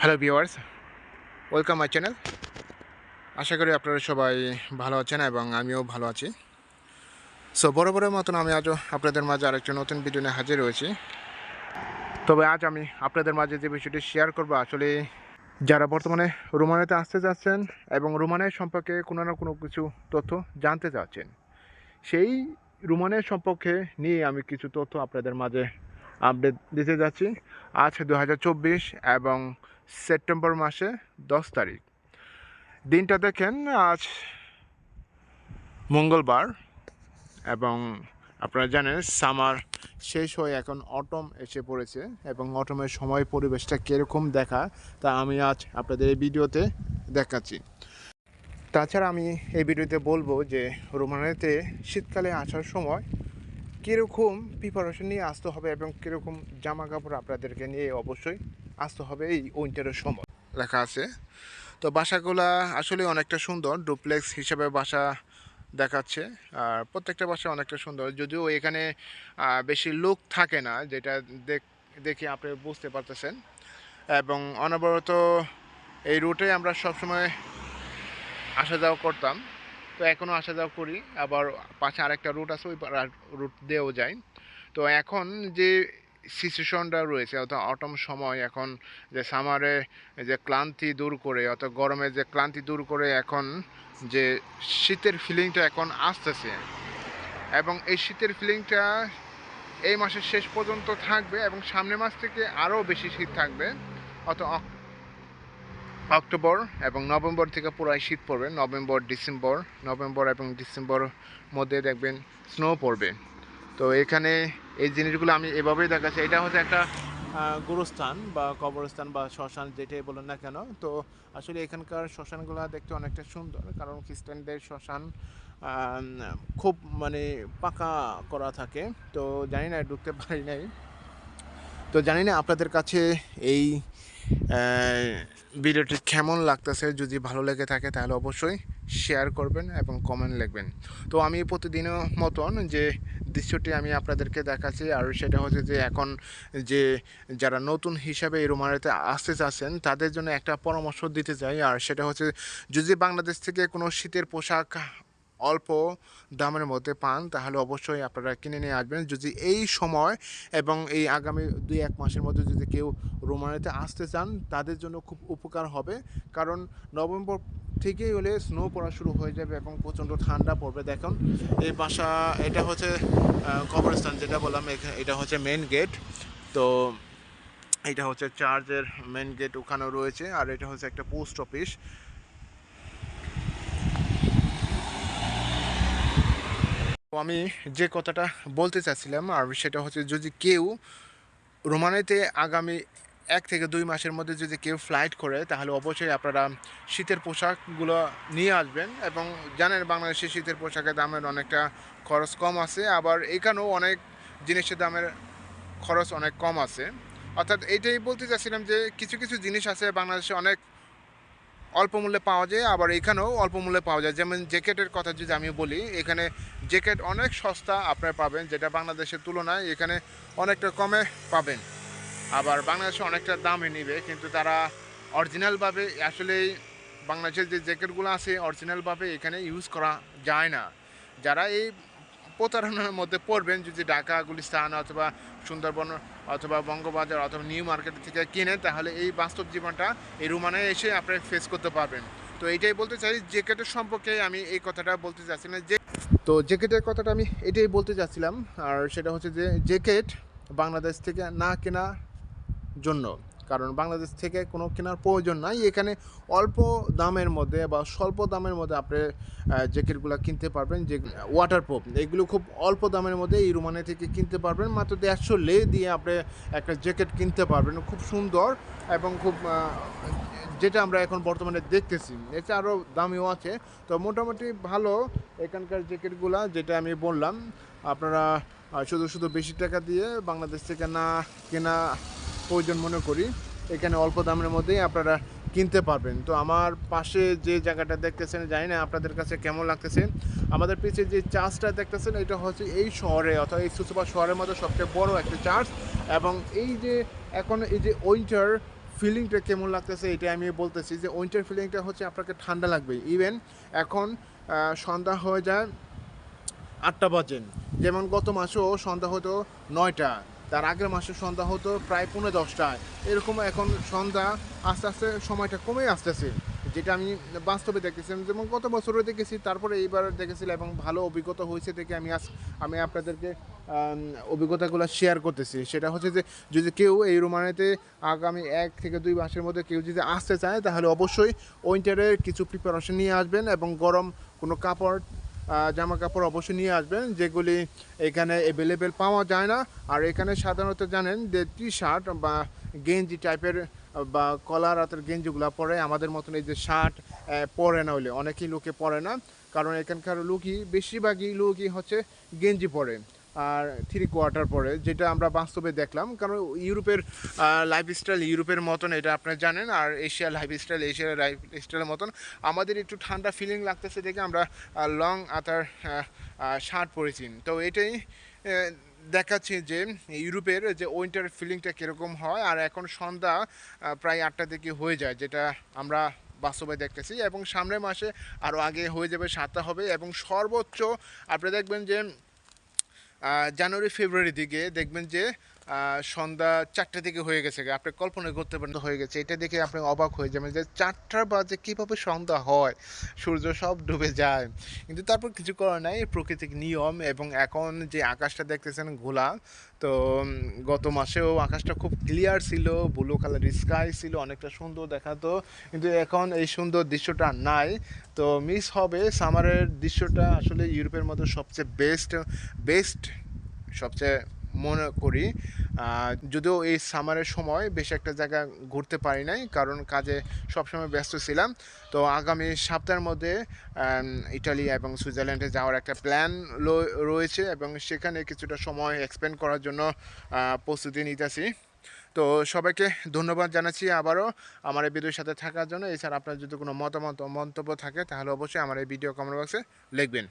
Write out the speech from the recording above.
Hello viewers welcome my channel আশা করি আপনারা সবাই ভালো আছেন এবং আমিও ভালো আছি। সো বরাবরের মতন আমি আজও আপনাদের মাঝে আরেকটা নতুন ভিডিও নিয়ে হাজির হয়েছি। তবে আজ আমি আপনাদের মাঝে যে বিষয়টি শেয়ার করব, আসলে যারা বর্তমানে রোমানেতে আসতে যাচ্ছেন এবং রোমানের সম্পর্কে কোনো না কোনো কিছু তথ্য জানতে চাচ্ছেন, সেই রোমানের সম্পর্কে নিয়ে আমি কিছু তথ্য আপনাদের মাঝে আপডেট দিতে যাচ্ছি। আজ দু হাজার চব্বিশ এবং সেপ্টেম্বর মাসে দশ তারিখ। দিনটা দেখেন, আজ মঙ্গলবার এবং আপনারা জানেন সামার শেষ হয়ে এখন অটম এসে পড়েছে এবং অটমের সময় পরিবেশটা কীরকম দেখা তা আমি আজ আপনাদের এই ভিডিওতে দেখাচ্ছি। তাছাড়া আমি এই ভিডিওতে বলব যে রোমানিতে শীতকালে আসার সময় কীরকম প্রিপারেশন নিয়ে আসতে হবে এবং কীরকম জামা কাপড় আপনাদেরকে নিয়ে অবশ্যই আসতে হবে এই উইন্টারের সময়। লেখা আছে, তো বাসাগুলা আসলে অনেকটা সুন্দর, ডুপ্লেক্স হিসাবে বাসা দেখাচ্ছে, আর প্রত্যেকটা বাসা অনেকটা সুন্দর। যদিও এখানে বেশি লোক থাকে না, যেটা দেখ- আপনি বুঝতে পারতেছেন। এবং অনবরত এই রুটে আমরা সবসময় আসা যাওয়া করতাম। তো এখনও আসা যাওয়া করি, আবার পাশে আরেকটা রুট আছে, ওই রুট দিয়েও যাই। তো এখন যে সিচুয়েশনটা রয়েছে, অর্থাৎ অটম সময় এখন যে সামারে যে ক্লান্তি দূর করে, অর্থাৎ গরমে যে ক্লান্তি দূর করে এখন যে শীতের ফিলিংটা এখন আসতেছে। এবং এই শীতের ফিলিংটা এই মাসের শেষ পর্যন্ত থাকবে এবং সামনের মাস থেকে আরও বেশি শীত থাকবে। অক- অক্টোবর এবং নভেম্বর থেকে পুরাই শীত পড়বে, নভেম্বর, ডিসেম্বর, নভেম্বর এবং ডিসেম্বর মধ্যে দেখবেন স্নো পড়বে। তো এখানে এই জিনিসগুলো আমি এভাবেই দেখাচ্ছি। এটা হচ্ছে একটা গুরুস্থান বা কবরস্থান বা শ্মশান যেটাই বলুন না কেন। তো আসলে এখানকার শ্মশানগুলো দেখতে অনেকটা সুন্দর, কারণ খ্রিস্টানদের শ্মশান খুব মানে পাকা করা থাকে। তো জানি না, ঢুকতে পারি নাই। তো জানি না আপনাদের কাছে এই ভিডিওটি কেমন লাগতেছে? যদি ভালো লেগে থাকে তাহলে অবশ্যই শেয়ার করবেন এবং কমেন্ট লিখবেন। তো আমি প্রতিদিনের মতন যে দৃশ্যটি আমি আপনাদেরকে দেখাচ্ছি, আর সেটা হচ্ছে যে এখন যে যারা নতুন হিসাবে এই রোমানিতে আসতে চাচ্ছেন, তাদের জন্য একটা পরামর্শ দিতে চাই। আর সেটা হচ্ছে, যদি বাংলাদেশ থেকে কোনো শীতের পোশাক অল্প দামের মধ্যে পান, তাহলে অবশ্যই আপনারা কিনে নিয়ে আসবেন। যদি এই সময় এবং এই আগামী দুই এক মাসের মধ্যে যদি কেউ রোমানিতে আসতে চান, তাদের জন্য খুব উপকার হবে। কারণ নভেম্বর থেকেই হলে স্নো পড়া শুরু হয়ে যাবে এবং প্রচণ্ড ঠান্ডা পড়বে। দেখুন, এই বাসা, এটা হচ্ছে কবরস্থান যেটা বললাম এটা হচ্ছে মেন গেট তো এটা হচ্ছে চার্চের মেন গেট ওখানেও রয়েছে। আর এটা হচ্ছে একটা পোস্ট অফিস আমি যে কথাটা বলতে চাচ্ছিলাম, আর সেটা হচ্ছে যদি কেউ রোমানিতে আগামী এক থেকে দুই মাসের মধ্যে যদি কেউ ফ্লাইট করে, তাহলে অবশ্যই আপনারা শীতের পোশাকগুলো নিয়ে আসবেন এবং জানেন বাংলাদেশে শীতের পোশাকের দামের অনেকটা খরচ কম আছে, আবার এখানেও অনেক জিনিসের দামের খরচ অনেক কম আছে। অর্থাৎ এইটাই বলতে চাচ্ছিলাম যে কিছু কিছু জিনিস আছে বাংলাদেশে অনেক অল্প মূল্যে পাওয়া যায়, আবার এখানেও অল্প মূল্যে পাওয়া যায়। যেমন জ্যাকেটের কথা যদি আমি বলি, এখানে জ্যাকেট অনেক সস্তা আপনারা পাবেন, যেটা বাংলাদেশের তুলনায় এখানে অনেকটা কমে পাবেন। আবার বাংলাদেশে অনেকটা দামে নিবে, কিন্তু তারা অরিজিনালভাবে আসলেই বাংলাদেশের যে জ্যাকেটগুলো আছে, অরিজিনালভাবে এখানে ইউজ করা যায় না। যারা এই প্রতারণার মধ্যে পড়বেন যদি ঢাকা, গুলিস্তান অথবা সুন্দরবন অথবা বঙ্গবাজার অথবা নিউ মার্কেট থেকে কিনেন তাহলে এই বাস্তব জীবনটা এই রুমানে এসে আপনি ফেস করতে পারবেন। তো এইটাই বলতে চাই জ্যাকেটের সম্পর্কে আমি এই কথাটা বলতে চাচ্ছি না, যে তো জ্যাকেটের কথাটা আমি এটাই বলতে চাচ্ছিলাম, আর সেটা হচ্ছে যে জ্যাকেট বাংলাদেশ থেকে না কেনা জন্য কারণ বাংলাদেশ থেকে কোনো কেনার প্রয়োজন নাই। এখানে অল্প দামের মধ্যে বা স্বল্প দামের মধ্যে আপনি জ্যাকেটগুলো কিনতে পারবেন, যে ওয়াটার প্রুফ এগুলো খুব অল্প দামের মধ্যে এই রুমানে থেকে কিনতে পারবেন। মাত্র দেড়শো লে দিয়ে আপনি একটা জ্যাকেট কিনতে পারবেন। খুব সুন্দর এবং খুব যেটা আমরা এখন বর্তমানে দেখতেছি। এটা আরও দামিও আছে। তো মোটামুটি ভালো এখানকার জ্যাকেটগুলা, যেটা আমি বললাম। আপনারা শুধু শুধু বেশি টাকা দিয়ে বাংলাদেশ থেকে না কেনা প্রয়োজন মনে করি। এখানে অল্প দামের মধ্যেই আপনারা কিনতে পারবেন। তো আমার পাশে যে জায়গাটা দেখতেছেন, জানি না আপনাদের কাছে কেমন লাগতেছে। আমাদের পিছিয়ে যে চার্চটা দেখতেছেন, এটা হচ্ছে এই শহরে অর্থাৎ এই সুসুপা শহরের মধ্যে সবচেয়ে বড় একটা চার্চ। এবং এই যে এখন এই যে উইন্টার ফিলিংটা কেমন লাগতেছে এটা আমি বলতেছি যে উইন্টার ফিলিংটা হচ্ছে আপনাকে ঠান্ডা লাগবে। ইভেন এখন সন্ধ্যা হয়ে যায় আটটা বাজেন যেমন গত মাসেও সন্ধ্যা হতো নয়টা। তার আগের মাসে সন্ধ্যা হতো প্রায় পৌনে দশটায়। এরকম এখন সন্ধ্যা আস্তে আস্তে সময়টা কমে আসতেছে। যেটা আমি বাস্তবে দেখেছিলাম যেমন গত বছরও দেখেছি, তারপরে এইবার দেখেছিলাম এবং ভালো অভিজ্ঞতা হয়েছে দেখে আমি আজ, আমি আপনাদেরকে অভিজ্ঞতাগুলো শেয়ার করতেছি। সেটা হচ্ছে যে, যদি কেউ এই রোমানিতে আগামী এক থেকে দুই মাসের মধ্যে কেউ যদি আসতে চায়, তাহলে অবশ্যই উইন্টারের কিছু প্রিপারেশন নিয়ে আসবেন এবং গরম কোনো কাপড় জামা কাপড় অবশ্যই নিয়ে আসবেন, যেগুলি এখানে অ্যাভেলেবেল পাওয়া যায় না। আর এখানে সাধারণত জানেন যে টি শার্ট বা গেঞ্জি টাইপের বা কলার হাতের গেঞ্জিগুলো পরে আমাদের মতন এই যে শার্ট পরে না হলে, অনেকেই লোকে পরে না। কারণ এখানকার লোকই, বেশিরভাগই লোকই হচ্ছে গেঞ্জি পরে। আর থ্রি কোয়ার্টার পরে, যেটা আমরা বাস্তবে দেখলাম, কারণ ইউরোপের লাইফস্টাইল ইউরোপের মতন, এটা আপনারা জানেন, আর এশিয়ার লাইফস্টাইল এশিয়ার লাইফস্টাইলের মতন, আমাদের একটু ঠান্ডা ফিলিং লাগতেছে দেখে আমরা লং আতার শার্ট পরেছি। তো এটাই দেখাচ্ছে যে ইউরোপের যে উইন্টার ফিলিংটা কীরকম হয়, আর এখন সন্ধ্যা প্রায় আটটা থেকে হয়ে যায়, যেটা আমরা বাস্তবে দেখতেছি। এবং সামনের মাসে আরও আগে হয়ে যাবে, সাতটা হবে, এবং সর্বোচ্চ, আপনি দেখবেন যে জানুয়ারি ফেব্রুয়ারি দিকে দেখবেন যে সন্ধ্যা চারটে দিকে হয়ে গেছে। আপনি কল্পনা করতে পারেন হয়ে গেছে। এটা দেখে আপনি অবাক হয়ে যাবেন যে চারটার বাজে কীভাবে সন্ধ্যা হয়? সূর্য সব ডুবে যায়। কিন্তু তারপর কিছু করার নাই। প্রকৃতিক নিয়ম এবং এখন যে আকাশটা দেখতেছেন ঘোলা, তো গত মাসেও আকাশটা খুব ক্লিয়ার ছিল। ব্লু কালার স্কাই ছিল, অনেকটা সুন্দর দেখাতো। কিন্তু এখন এই সুন্দর দৃশ্যটা নাই। তো মিস হবে। সামারের দৃশ্যটা আসলে ইউরোপের মতো সবচেয়ে বেস্ট বেস্ট সবচেয়ে মনে করি। যদিও এই সামারের সময় বেশ একটা জায়গা ঘুরতে পারি নাই, কারণ কাজে সবসময় ব্যস্ত ছিলাম। তো আগামী সপ্তাহের মধ্যে ইটালি এবং সুইজারল্যান্ডে যাওয়ার একটা প্ল্যান রয়েছে এবং সেখানে কিছুটা সময় এক্সপেন্ড করার জন্য প্রস্তুতি নিতেছি। তো সবাইকে ধন্যবাদ জানাচ্ছি আবারও আমার এই ভিডিওর সাথে থাকার জন্য। এছাড়া আপনার যদি কোনো মতামত মন্তব্য থাকে, তাহলে অবশ্যই আমার এই ভিডিও কমেন্ট বক্সে লিখবেন।